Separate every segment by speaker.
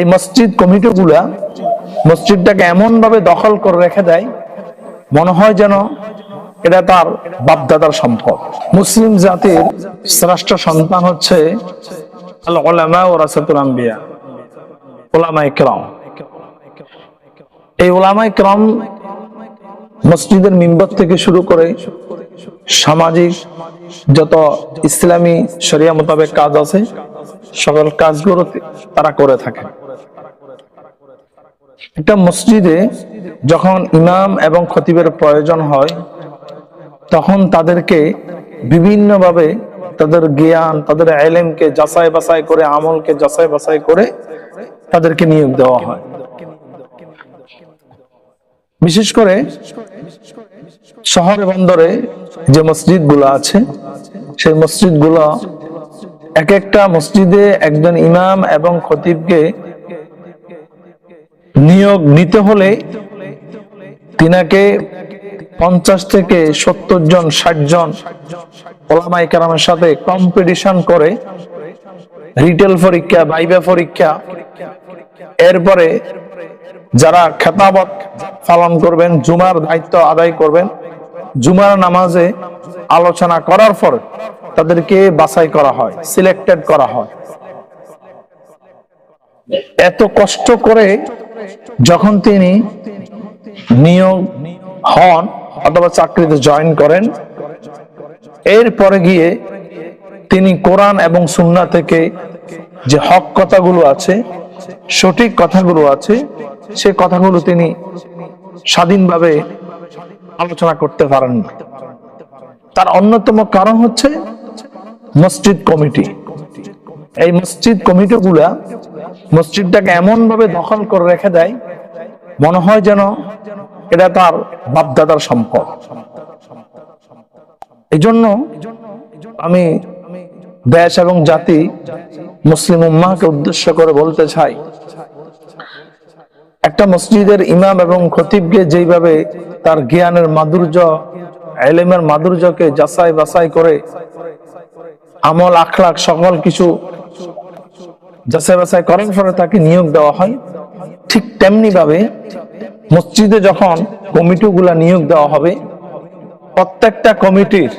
Speaker 1: এই মসজিদ কমিটিগুলা মসজিদটাকে এমন ভাবে দখল করে রেখে দেয়, মনে হয় যেন এটা তার বাপদাদার সম্পদ। মুসলিম জাতির শ্রেষ্ঠ সন্তান হচ্ছে এই ওলামা ইকরাম মসজিদের মিম্বর থেকে শুরু করে সামাজিক যত ইসলামী শরিয়া মোতাবেক কাজ আছে, সকল কাজগুলো তারা করে থাকে। একটা মসজিদে যখন ইমাম এবং খতিবের প্রয়োজন হয়, তখন তাদেরকে বিভিন্নভাবে তাদের জ্ঞান, তাদের এলেমকে যাচাই বাছাই করে, আমলকে যাচাই বাছাই করে তাদেরকে নিয়োগ দেওয়া হয়। বিশেষ করে শহরে বন্দরে যে মসজিদ আছে, সেই মসজিদ এক একটা মসজিদে একজন ইমাম এবং খতিবকে নিয়োগ নিতে হলে তিনাকে পঞ্চাশ থেকে সত্তর জন, ষাট জন ওলামাই কারামের সাথে কম্পিটিশন করে রিটেল পরীক্ষা বাইবা পরীক্ষা, এরপরে যারা খেতাবত পালন করবেন, জুমার দায়িত্ব আদায় করবেন, জুমার নামাজে আলোচনা করার পর তাদেরকে বাছাই করা হয় সিলেক্টেড করা হয়। এত কষ্ট করে যখন তিনি নিয়োগ হন অথবা চাকরিতে জয়েন করেন, এরপরে গিয়ে তিনি কোরআন এবং সুন্না থেকে যে হক কথাগুলো আছে, সঠিক কথাগুলো আছে, সে কথাগুলো তিনি স্বাধীনভাবে আলোচনা করতে পারেন না। তার অন্যতম কারণ হচ্ছে মসজিদ কমিটি। এই মসজিদ কমিটিগুলা মসজিদটাকে এমন ভাবে দখল করে রেখে দেয়, মনে হয় যেন এটা তার বাপদাদার সম্পদ। এই জন্য আমি দেশ এবং জাতি মুসলিম উম্মাকে উদ্দেশ্য করে বলতে চাই, একটা মসজিদের ইমাম এবং খতিবকে যেইভাবে তার জ্ঞানের মাধুর্য, এলেমের মাধুর্যকে যাচাই বাছাই করে আমল আখলাখ সকল কিছু যাচাই বাছাই করার পরে তাকে নিয়োগ দেওয়া হয়। ঠিক তেমনি ভাবে মসজিদে যখন কমিটিগুলা নিয়োগ দেওয়া হবে, প্রত্যেকটা কমিটির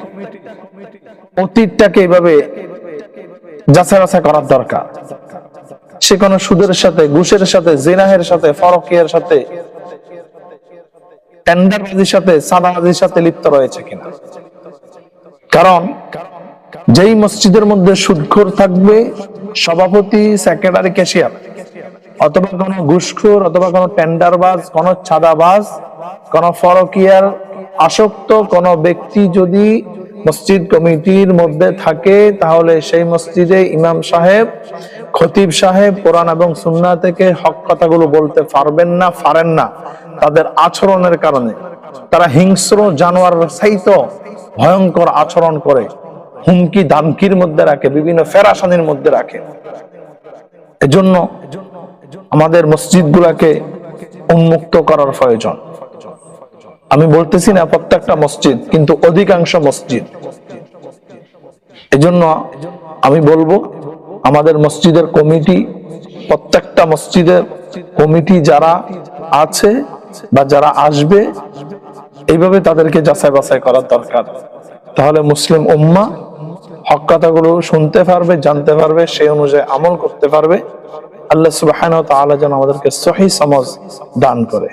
Speaker 1: অতীতটাকে এইভাবে যাচাই বাছাই করার দরকার। সে কোনো সুদের সাথে, ঘুষের সাথে, জেনাহের সাথে, ফরকিয়ার সাথে টেন্ডারবাজির সাথে, সাদাবাজির সাথে লিপ্ত রয়েছে কিনা। কারণ যেই মসজিদের মধ্যে সুদখোর থাকবে, সভাপতি সেক্রেটারি ক্যাশিয়ার অথবা কোন ঘুষখোর, অথবা কোন টেন্ডারবাজ, কোন ছাদাবাজ কোন ফরকিয়ার, আসক্ত কোন ব্যক্তি যদি মসজিদ কমিটির মধ্যে থাকে, তাহলে সেই মসজিদে ইমাম সাহেব, খতিব সাহেব, কোরআন এবং সুন্না থেকে হক কথাগুলো বলতে পারবেন না, পারেন না। তাদের আচরণের কারণে। তারা হিংস্র জানোয়ার সাইত ভয়ঙ্কর আচরণ করে। হুমকি দামকির মধ্যে রাখে, বিভিন্ন ফেরাসানির মধ্যে রাখে। এজন্য আমাদের মসজিদ গুলাকে উন্মুক্ত করার প্রয়োজন। আমি বলতেছি না প্রত্যেকটা মসজিদ, কিন্তু অধিকাংশ মসজিদ। এজন্য আমি বলব, আমাদের মসজিদের কমিটি, প্রত্যেকটা মসজিদের কমিটি যারা আছে বা যারা আসবে, এইভাবে তাদেরকে যাচাই বাছাই করার দরকার। তাহলে মুসলিম উম্মা হক কথাগুলো শুনতে পারবে, জানতে পারবে সে অনুযায়ী আমল করতে পারবে। আল্লাহ সুবাহ যেন আমাদেরকে সহি সমাজ দান করে।